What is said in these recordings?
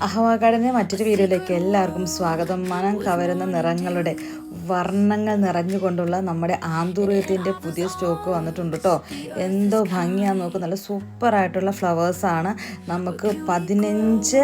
അഹവാഗാർഡിന്റെ മറ്റൊരു വീഡിയോയിലേക്ക് എല്ലാവർക്കും സ്വാഗതം. മനം കവരുന്ന നിറങ്ങളുടെ വർണങ്ങൾ നിറഞ്ഞുകൊണ്ടുള്ള നമ്മുടെ ആന്തൂറിയത്തിന്റെ പുതിയ സ്റ്റോക്ക് വന്നിട്ടുണ്ട് കേട്ടോ എന്തോ ഭംഗിയാന്ന് നോക്കും. നല്ല സൂപ്പറായിട്ടുള്ള ഫ്ലവേഴ്സാണ് നമുക്ക് പതിനഞ്ച്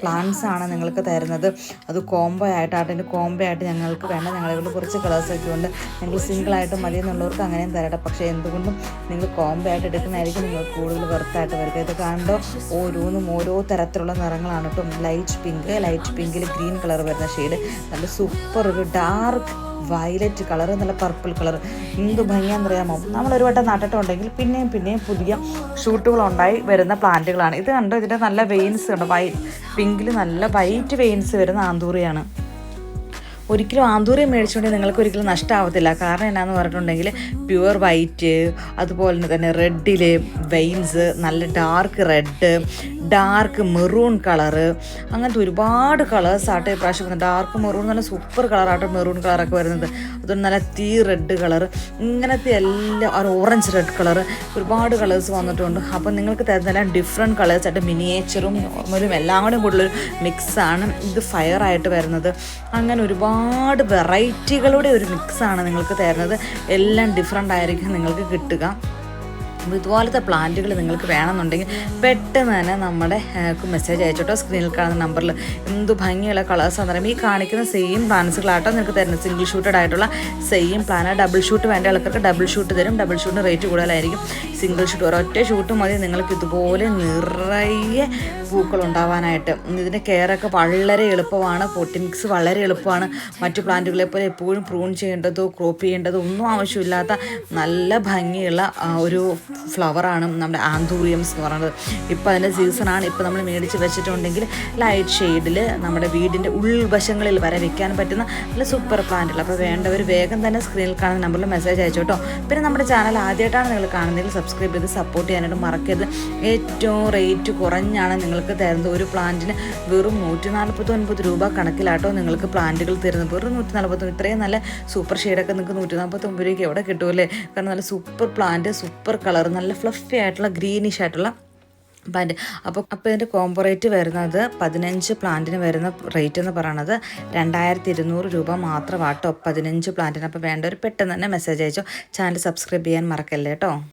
പ്ലാന്റ്സ് ആണ് നിങ്ങൾക്ക് തരുന്നത്. അത് കോംബോ ആയിട്ടാണ് അതിന്റെ കോംബോ ആയിട്ട് ഞങ്ങൾക്ക് വേണ്ട. ഞങ്ങളുടെ കുറച്ച് കളേഴ്സൊക്കെ ഉണ്ട്. നിങ്ങൾ സിംഗിളായിട്ട് മതി എന്നുള്ളവർക്ക് അങ്ങനെയും തരട്ടെ. പക്ഷേ എന്തുകൊണ്ടും നിങ്ങൾ കോംബോ ആയിട്ട് എടുക്കുന്നതായിരിക്കും നിങ്ങൾക്ക് കൂടുതൽ വെറുത്തായിട്ട് വരിക. ഇത് കാണുമ്പോൾ ഓരോന്നും ഓരോ തരത്തിലുള്ള നിറങ്ങളാണ് കേട്ടോ ലൈറ്റ് പിങ്ക് ലൈറ്റ് പിങ്കിൽ ഗ്രീൻ കളർ വരുന്ന ഷെയ്ഡ് നല്ല സൂപ്പർ ഒരു ഡാർക്ക് വയലറ്റ് കളർ നല്ല പർപ്പിൾ കളർ എന്ത് ഭംഗിയാണെന്നറിയാമോ? നമ്മൾ ഒരു വട്ടം നട്ടിട്ടുണ്ടെങ്കിൽ പിന്നെയും പിന്നെയും പുതിയ ഷൂട്ടുകൾ ഉണ്ടായി വരുന്ന പ്ലാന്റുകളാണ്. ഇത് കണ്ടോ? ഇതിന്റെ നല്ല വെയിൻസ് കണ്ടോ? വൈ പിങ്കിൽ നല്ല വൈറ്റ് വെയിൻസ് വരുന്ന ആന്തൂറിയാണ്. ഒരിക്കലും ആന്തൂരം മേടിച്ചുകൊണ്ട് നിങ്ങൾക്ക് ഒരിക്കലും നഷ്ടമാവത്തില്ല കാരണം എന്നാന്ന് പറഞ്ഞിട്ടുണ്ടെങ്കിൽ പ്യുവർ വൈറ്റ് അതുപോലെ തന്നെ റെഡിൽ വെയിൻസ് നല്ല dark red dark maroon colour അങ്ങനത്തെ ഒരുപാട് കളേഴ്സ് ആട്ടെ ഇപ്രാവശ്യം വന്നത് ഡാർക്ക് മെറൂൺ നല്ല സൂപ്പർ കളറായിട്ട് മെറൂൺ കളറൊക്കെ വരുന്നത്. അതുകൊണ്ട് നല്ല തീ റെഡ് കളർ ഇങ്ങനത്തെ എല്ലാം ഓറഞ്ച് റെഡ് കളർ ഒരുപാട് കളേഴ്സ് വന്നിട്ടുണ്ട്. അപ്പോൾ നിങ്ങൾക്ക് തരുന്നതെല്ലാം ഡിഫറെന്റ് കളേഴ്സ് ആയിട്ട് മിനിയേച്ചറും നോർമലും എല്ലാം കൂടെ കൂടുതലൊരു മിക്സാണ് ഇത് ഫയർ ആയിട്ട് വരുന്നത്. അങ്ങനെ ഒരുപാട് വെറൈറ്റികളുടെ ഒരു മിക്സാണ് നിങ്ങൾക്ക് തരുന്നത്. എല്ലാം ഡിഫറെന്റ് ആയിരിക്കും നിങ്ങൾക്ക് കിട്ടുക. അപ്പോൾ ഇതുപോലത്തെ പ്ലാന്റുകൾ നിങ്ങൾക്ക് വേണമെന്നുണ്ടെങ്കിൽ പെട്ടെന്ന് തന്നെ നമ്മുടെ മെസ്സേജ് അയച്ചോട്ടോ സ്ക്രീനിൽ കാണുന്ന നമ്പറിൽ എന്ത് ഭംഗിയുള്ള കളേഴ്സ് എന്ന് പറയുമ്പോൾ ഈ കാണിക്കുന്ന സെയിം പ്ലാൻസുകളാട്ടോ നിങ്ങൾക്ക് തരുന്നത്. സിംഗിൾ ഷൂട്ടഡ് ആയിട്ടുള്ള സെയിം പ്ലാൻ ഡബിൾ ഷൂട്ട് വേണ്ട ആൾക്കാർക്ക് ഡബിൾ ഷൂട്ട് തരും. ഡബിൾ ഷൂട്ടിന് റേറ്റ് കൂടുതലായിരിക്കും. സിംഗിൾ ഷൂട്ട് ഒരൊറ്റ ഷൂട്ട് മതി. നിങ്ങൾക്ക് ഇതുപോലെ നിറയെ പൂക്കൾ ഉണ്ടാവാനായിട്ട്. ഇതിന്റെ കെയറൊക്കെ വളരെ എളുപ്പമാണ്. പൊട്ടി മിക്സ് വളരെ എളുപ്പമാണ്. മറ്റു പ്ലാന്റുകളെ പോലെ എപ്പോഴും പ്രൂൺ ചെയ്യേണ്ടതോ ക്രോപ്പ് ചെയ്യേണ്ടതോ ഒന്നും ആവശ്യമില്ലാത്ത നല്ല ഭംഗിയുള്ള ഒരു ഫ്ലവറാണ് നമ്മുടെ ആന്തൂറിയംസ് എന്ന് പറയുന്നത്. ഇപ്പോൾ അതിന്റെ സീസണാണ് ഇപ്പോൾ നമ്മൾ മേടിച്ച് വെച്ചിട്ടുണ്ടെങ്കിൽ ലൈറ്റ് ഷെയ്ഡിൽ നമ്മുടെ വീടിന്റെ ഉൾവശങ്ങളിൽ വരെ വെക്കാൻ പറ്റുന്ന നല്ല സൂപ്പർ പ്ലാന്റുകൾ അപ്പോൾ വേണ്ടവർ വേഗം തന്നെ സ്ക്രീനിൽ കാണുന്ന നമ്പറിൽ മെസ്സേജ് അയച്ചോട്ടോ പിന്നെ നമ്മുടെ ചാനൽ ആദ്യമായിട്ടാണ് നിങ്ങൾ കാണുന്നതെങ്കിൽ സബ്സ്ക്രൈബ് ചെയ്ത് സപ്പോർട്ട് ചെയ്യാനായിട്ട് മറക്കരുത്. ഏറ്റവും റേറ്റ് കുറഞ്ഞാണ് നിങ്ങൾക്ക് തരുന്നത് ഒരു പ്ലാന്റിന് വെറും നൂറ്റി നാൽപ്പത്തി ഒൻപത് രൂപ കണക്കിലാട്ടോ നിങ്ങൾക്ക് പ്ലാന്റുകൾ തരുന്നത്. വെറും നൂറ്റി നാൽപ്പത്തി ഇത്രയും നല്ല സൂപ്പർ ഷെയ്ഡൊക്കെ നിങ്ങൾക്ക് നൂറ്റി നാൽപ്പത്തി ഒമ്പത് രൂപയ്ക്ക് എവിടെ കിട്ടുമല്ലേ കാരണം നല്ല സൂപ്പർ പ്ലാന്റ് സൂപ്പർ കളർ നല്ല ഫ്ലഫി ആയിട്ടുള്ള ഗ്രീനിഷ് ആയിട്ടുള്ള പ്ലാന്റ് അപ്പോൾ അപ്പോൾ ഇതിന്റെ കോംബോ റേറ്റ് വരുന്നത് പതിനഞ്ച് പ്ലാന്റിന് വരുന്ന റേറ്റ് എന്ന് പറയുന്നത് രണ്ടായിരത്തി ഇരുന്നൂറ് രൂപ മാത്രമാട്ടോ പതിനഞ്ച് പ്ലാന്റിന് അപ്പോൾ വേണ്ട ഒരു പെട്ടെന്ന് തന്നെ മെസ്സേജ് അയച്ചോ. ചാനൽ സബ്സ്ക്രൈബ് ചെയ്യാൻ മറക്കല്ലേ കേട്ടോ